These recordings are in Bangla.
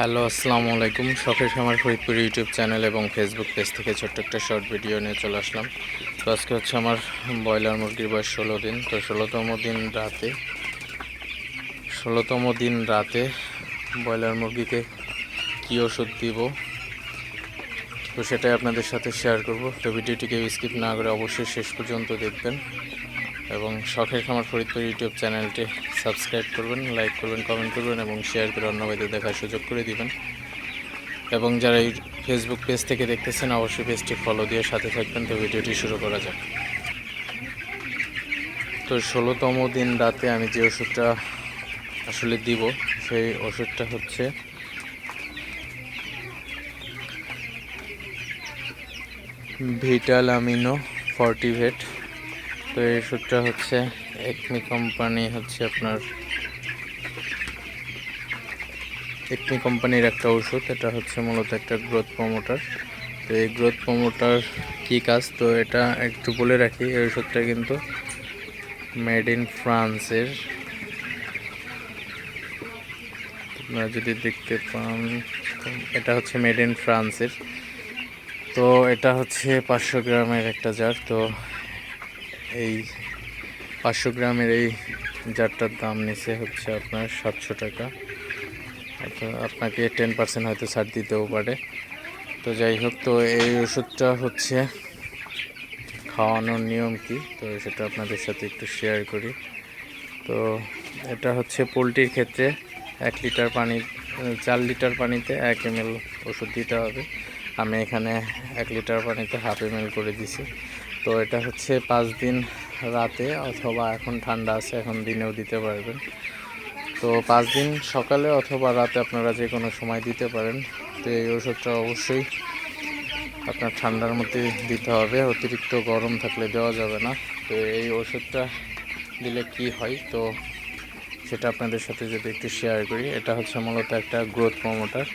হ্যালো, আসসালামু আলাইকুম। শখের খামার ফরিদপুর ইউটিউব চ্যানেল এবং ফেসবুক পেজ থেকে ছোট্ট একটা শর্ট ভিডিও নিয়ে চলে আসলাম। তো আজকে হচ্ছে আমার ব্রয়লার মুরগির বয়স ষোলো দিন। তো ষোলোতম দিন রাতে, ষোলোতম দিন রাতে ব্রয়লার মুরগিকে কী ওষুধ দিব? তো সেটাই আপনাদের সাথে শেয়ার করব। তো ভিডিওটিকে স্কিপ না করে অবশ্যই শেষ পর্যন্ত দেখবেন। এবং শখের খামার ফরিদপুর ইউটিউব চ্যানেলটি সাবস্ক্রাইব করবেন, লাইক করবেন, কমেন্ট করবেন এবং শেয়ার করে অন্য ভাইদের দেখার সুযোগ করে দিবেন। এবং যারা এই ফেসবুক পেজ থেকে দেখতেছেন, অবশ্যই পেজটি ফলো দিয়ে সাথে থাকবেন। তো ভিডিওটি শুরু করা যাক। তো ষোলোতম দিন রাতে আমি যে ওষুধটা আসলে দিব, সেই ওষুধটা হচ্ছে ভিটাল ভিটালামিনো ফর্টিভেট। তো এই ওষুধটা হচ্ছে একমি কোম্পানি, হচ্ছে আপনার একমি কোম্পানির একটা ওষুধ। এটা হচ্ছে মূলত একটা গ্রোথ প্রমোটার তো এই গ্রোথ প্রমোটার কী কাজ? তো এটা একটু বলে রাখি, এই ওষুধটা কিন্তু মেড ইন ফ্রান্সের আপনারা যদি দেখতে পান, এটা হচ্ছে মেড ইন ফ্রান্সের তো এটা হচ্ছে পাঁচশো গ্রামের একটা জার তো এই পাঁচশো গ্রামের এই জারটার দাম নিচে হচ্ছে আপনার সাতশো টাকা। অর্থাৎ আপনাকে টেন পার্সেন্ট হয়তো ছাড় দিতেও পারে। তো যাই হোক, তো এই ওষুধটা হচ্ছে খাওয়ানোর নিয়ম কি? তো সেটা আপনাদের সাথে একটু শেয়ার করি। তো এটা হচ্ছে পোলট্রির ক্ষেত্রে এক লিটার পানি চার লিটার পানিতে এক এম এল ওষুধ দিতে হবে। আমি এখানে এক লিটার পানিতে হাফ এম এল করে দিছি। তো এটা হচ্ছে পাঁচ দিন রাতে অথবা এখন ঠান্ডা আছে, এখন দিনেও দিতে পারবেন। তো পাঁচ দিন সকালে অথবা রাতে আপনারা যে কোনো সময় দিতে পারেন। তো এই ওষুধটা অবশ্যই আপনার ঠান্ডার মধ্যে দিতে হবে, অতিরিক্ত গরম থাকলে দেওয়া যাবে না। তো এই ওষুধটা দিলে কি হয়? তো সেটা আপনাদের সাথে যদি একটু শেয়ার করি, এটা হচ্ছে মূলত একটা গ্রোথ প্রমোটার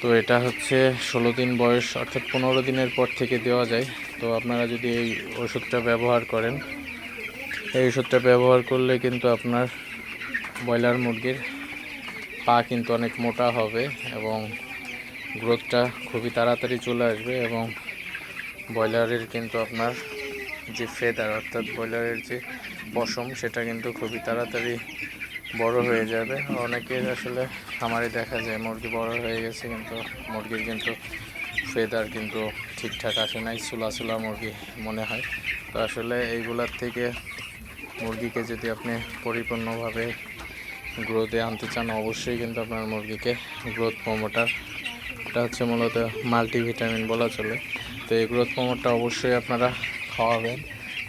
তো এটা হচ্ছে ষোলো দিন বয়স, অর্থাৎ পনেরো দিনের পর থেকে দেওয়া যায়। তো আপনারা যদি এই ওষুধটা ব্যবহার করেন, এই ওষুধটা ব্যবহার করলে কিন্তু আপনার ব্রয়লার মুরগির পা কিন্তু অনেক মোটা হবে এবং গ্রোথটা খুবই তাড়াতাড়ি চলে আসবে এবং ব্রয়লারের কিন্তু আপনার যে ফেদার, অর্থাৎ ব্রয়লারের যে পশম, সেটা কিন্তু খুবই তাড়াতাড়ি বড় হয়ে যাবে। অনেকের আসলে খামারে দেখা যায় মুরগি বড় হয়ে গেছে কিন্তু মুরগির কিন্তু ফেদার কিন্তু ঠিকঠাক আসে নাই চুলা চুলা মুরগি মনে হয়। তো আসলে এইগুলার থেকে মুরগিকে যদি আপনি পরিপূর্ণভাবে গ্রোথে আনতে চান, অবশ্যই কিন্তু আপনার মুরগিকে গ্রোথ প্রমোটার এটা হচ্ছে মূলত মাল্টিভিটামিন বলা চলে। তো এই গ্রোথ প্রমোটটা অবশ্যই আপনারা খাওয়াবেন।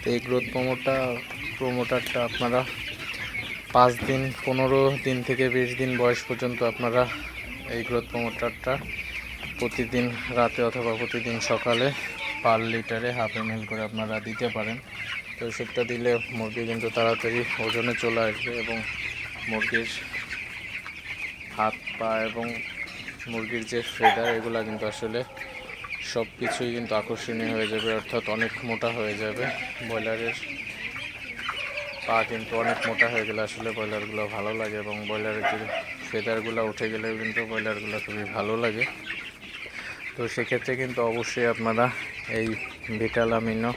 তো এই গ্রোথ প্রমোটটা প্রমোটারটা আপনারা পাঁচ দিন, পনেরো দিন থেকে বিশ দিন বয়স পর্যন্ত আপনারা এই গ্রোথ প্রমোটারটা প্রতিদিন রাতে অথবা প্রতিদিন সকালে পার লিটারে হাফ এম করে আপনারা দিতে পারেন। তো ওষুধটা দিলে মুরগি কিন্তু তাড়াতাড়ি ওজনে চলে আসবে এবং মুরগির হাত, পা এবং মুরগির যে ফেদার এগুলা কিন্তু আসলে সব কিছুই কিন্তু আকর্ষণীয় হয়ে যাবে, অর্থাৎ অনেক মোটা হয়ে যাবে। ব্রয়লারের পা কিন্তু অনেক মোটা হয়ে গেলে আসলে ব্রয়লারগুলো ভালো লাগে এবং ব্রয়লারের যে ফেদারগুলো উঠে গেলেও কিন্তু ব্রয়লারগুলো খুবই ভালো লাগে। তো সেক্ষেত্রে কিন্তু অবশ্যই আপনারা এই ভিটালামিনো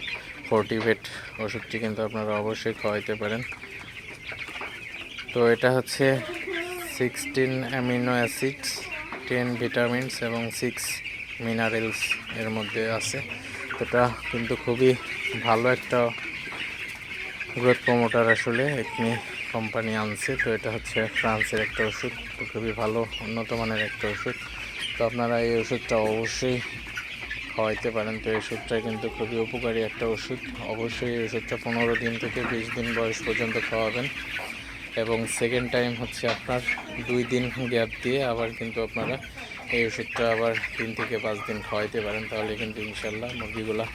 ফোর্টিভেট ওষুধটি কিন্তু আপনারা অবশ্যই খাওয়াইতে পারেন। তো এটা হচ্ছে sixteen amino acids ten vitamins এবং সিক্স মিনারেলস এর মধ্যে আছে। এটা কিন্তু খুবই ভালো একটা গ্রোথ প্রমোটার আসলে একটি কোম্পানি আনছে, তো এটা হচ্ছে ফ্রান্সের একটা ওষুধ খুবই ভালো, উন্নত মানের একটা ওষুধ। তো আপনারা এই ওষুধটা অবশ্যই খাওয়াইতে পারেন, তো এই ওষুধটা কিন্তু খুবই উপকারী একটা ওষুধ। অবশ্যই এই ওষুধটা পনেরো দিন থেকে বিশ দিন বয়স পর্যন্ত খাওয়াবেন। এবং সেকেন্ড টাইম হচ্ছে আপনার দুই দিন গ্যাপ দিয়ে আবার কিন্তু আপনারা এই ওষুধটা আবার তিন থেকে পাঁচ দিন খাওয়াইতে পারেন, তাহলে কিন্তু ইনশাল্লাহ মুরগিগুলা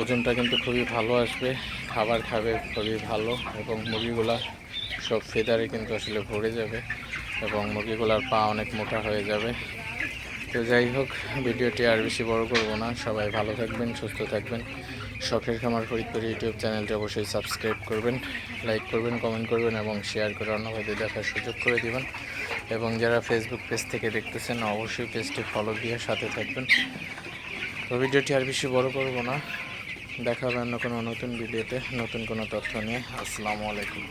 ওজনটা কিন্তু খুবই ভালো আসবে, খাবার খাবে খুবই ভালো এবং মুরগিগুলা সব ফেদারে কিন্তু আসলে ভরে যাবে এবং মুরগিগুলার পা অনেক মোটা হয়ে যাবে। তো যাই হোক, ভিডিওটি আর বেশি বড় করব না। সবাই ভালো থাকবেন, সুস্থ থাকবেন। শখের খামার ফরিদপুর ইউটিউব চ্যানেলটি অবশ্যই সাবস্ক্রাইব করবেন, লাইক করবেন, কমেন্ট করবেন এবং শেয়ার করে অন্য ভাইদের দেখার সুযোগ করে দিবেন। এবং যারা ফেসবুক পেজ থেকে দেখতেছেন, অবশ্যই পেজটি ফলো দিয়ে সাথে থাকবেন। তো ভিডিওটি আর বেশি বড় করব না। দেখা হবে অন্য কোনো নতুন ভিডিওতে, নতুন কোনো তথ্য নিয়ে। আসসালামু আলাইকুম।